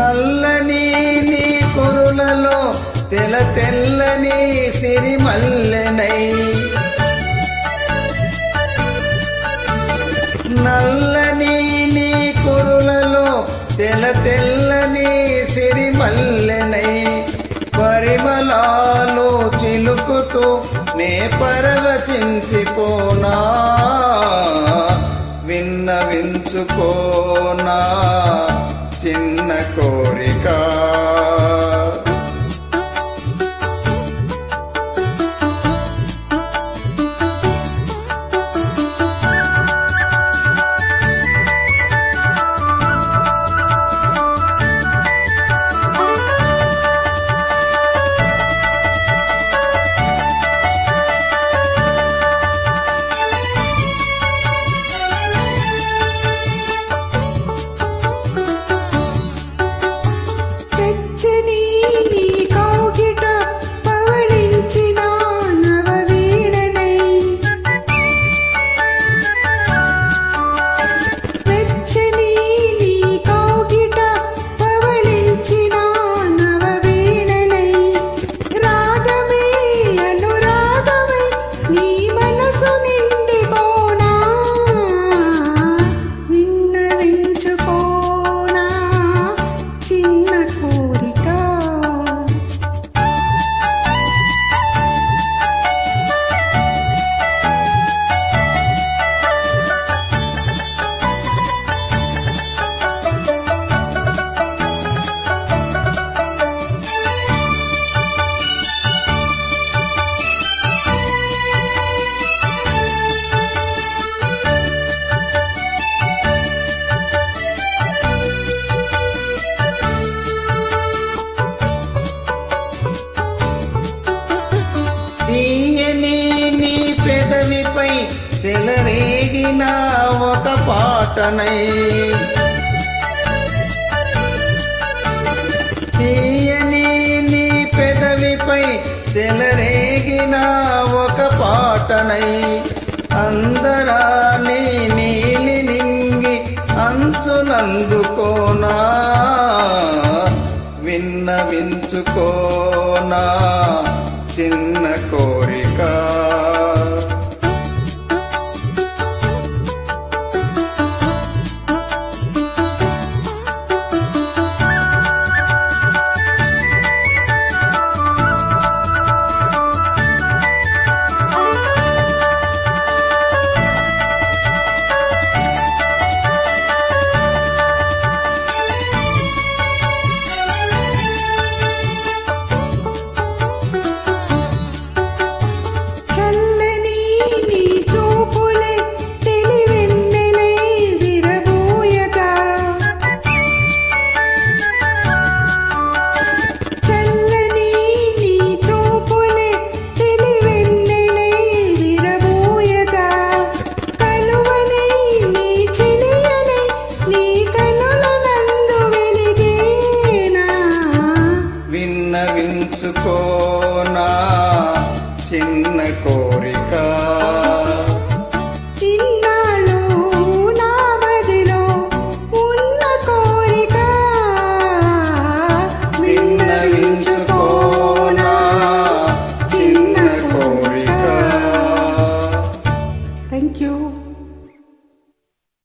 మల్లని నీ కొరులలో తెల తెల్లని సిరిమల్లెనై. నల్లని నీ కురులలో తెల తెల్లని సిరిమల్లెనై. పరిమళాలు చిలుకుతూ నే పరవశించిపోనా విన్నవించుకోనా. చిన్న కోరిక చెలరేగిన ఒక పాటనై తీయని నీ పెదవిపై చెలరేగిన ఒక పాటనై అందరాని నీలి నింగి అంచునందుకోనా. విన్నవించుకో